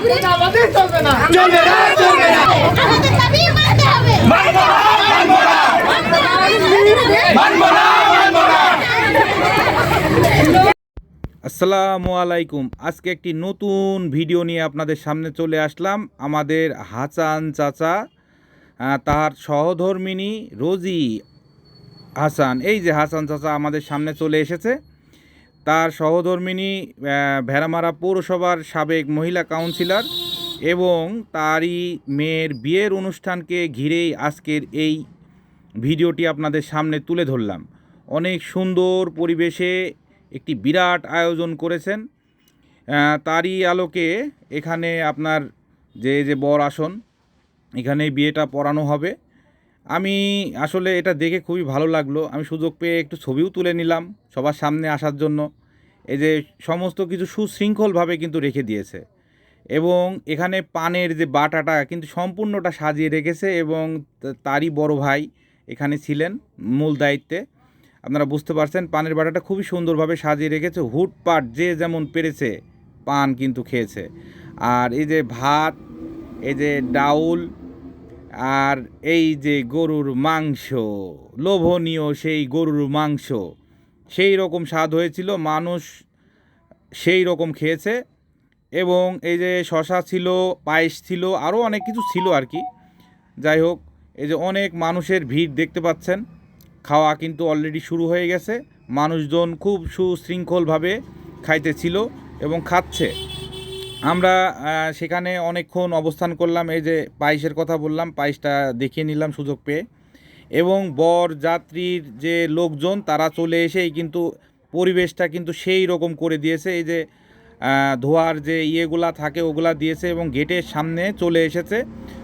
চলবে না। চলবে না চলবে না। আমাদের দাবি মানতে হবে। মানবো না মানবো না। মানবো না মানবো না। আসসালামু আলাইকুম। আজকে একটি নতুন ভিডিও নিয়ে আপনাদের সামনে চলে আসলাম। আমাদের হাসান চাচা তার সহধর্মিনী রোজি হাসান। এই যে হাসান চাচা আমাদের সামনে চলে এসেছে। তার সহধর্মিনী ভেড়ামারা পৌরসভার সাবেক মহিলা কাউন্সিলর এবং তারই মেয়ের বিয়ের অনুষ্ঠানকে ঘিরেই আজকের এই ভিডিওটি আপনাদের সামনে তুলে ধরলাম। অনেক সুন্দর পরিবেশে একটি বিরাট আয়োজন করেছেন। তারই আলোকে এখানে আপনার যে যে বর আসন এখানে বিয়েটা পড়ানো হবে। আমি আসলে এটা দেখে খুবই ভালো লাগল। আমি সুযোগ পেয়ে একটু ছবিও তুলে নিলাম সবার সামনে আসার জন্য। এই যে সমস্ত কিছু সুশৃঙ্খলভাবে কিন্তু রেখে দিয়েছে। এবং এখানে পানের যে বাটাটা কিন্তু সম্পূর্ণটা সাজিয়ে রেখেছে এবং তারই বড় ভাই এখানে ছিলেন মূল দায়িত্বে। আপনারা বুঝতে পারছেন পানের বাটাটা খুবই সুন্দরভাবে সাজিয়ে রেখেছে। হুটপাট যে যেমন পেরেছে পান কিন্তু খেয়েছে। আর এই যে ভাত, এই যে ডাউল আর এই যে গরুর মাংস, লোভনীয় সেই গরুর মাংস, সেই রকম স্বাদ হয়েছিল, মানুষ সেই রকম খেয়েছে এবং এই যে শশা ছিল, পায়েস ছিল, আরও অনেক কিছু ছিল আর কি। যাই হোক, এই যে অনেক মানুষের ভিড় দেখতে পাচ্ছেন, খাওয়া কিন্তু অলরেডি শুরু হয়ে গেছে, মানুষজন খুব সুশৃঙ্খলভাবে খাইতেছিল এবং খাচ্ছে। আমরা সেখানে অনেকক্ষণ অবস্থান করলাম, এই যে পায়েসের কথা বললাম, পায়েসটা দেখিয়ে নিলাম সুযোগ পেয়ে। এবং বর যাত্রীর যে লোকজন, তারা চলে এসেই কিন্তু পরিবেশটা কিন্তু সেই রকম করে দিয়েছে। এই যে ধোয়ার যে ইয়েগুলা থাকে, ওগুলা দিয়েছে এবং গেটের সামনে চলে এসেছে।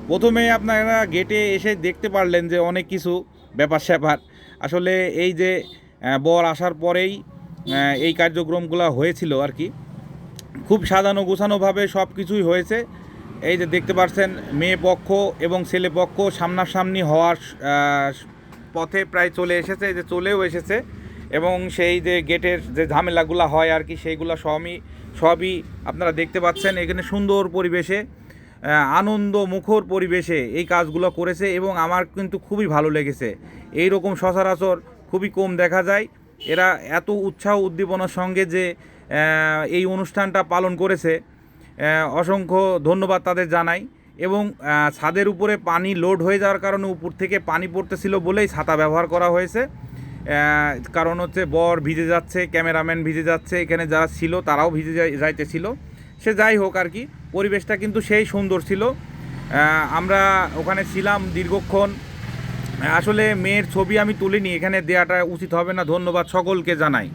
প্রথমে আপনারা গেটে এসে দেখতে পারলেন যে অনেক কিছু ব্যাপার স্যাপার। আসলে এই যে বর আসার পরেই এই কার্যক্রমগুলো হয়েছিল আর কি। খুব সাজানো গোছানোভাবে সব কিছুই হয়েছে। এই যে দেখতে পাচ্ছেন মেয়ে পক্ষ এবং ছেলে পক্ষ সামনাসামনি হওয়ার পথে প্রায় চলে এসেছে এই যে চলেও এসেছে এবং সেই যে গেটের যে ঝামেলাগুলো হয় আর কি, সেইগুলো সবই সবই আপনারা দেখতে পাচ্ছেন। এখানে সুন্দর পরিবেশে আনন্দ মুখর পরিবেশে এই কাজগুলো করেছে এবং আমার কিন্তু খুবই ভালো লেগেছে। এই রকম সচরাচর খুবই কম দেখা যায়। এরা এত উৎসাহ উদ্দীপনার সঙ্গে যে এই অনুষ্ঠানটা পালন করেছে অসংখ্য ধন্যবাদ তাদের জানাই এবং ছাদের উপরে পানি লোড হয়ে যাওয়ার কারণে উপর থেকে পানি পড়তেছিল বলেই ছাতা ব্যবহার করা হয়েছে। কারণ হচ্ছে বর ভিজে যাচ্ছে, ক্যামেরাম্যান ভিজে যাচ্ছে, এখানে যারা ছিল তারাও ভিজে যাই- যাইতেছিল। সে যাই হোক আর কি, পরিবেশটা কিন্তু সেই সুন্দর ছিল। আমরা ওখানে ছিলাম দীর্ঘক্ষণ আসলে মেয়ের ছবি আমি তুলিনি এখানে দেওয়াটা উচিত হবে না ধন্যবাদ সকলকে জানাই।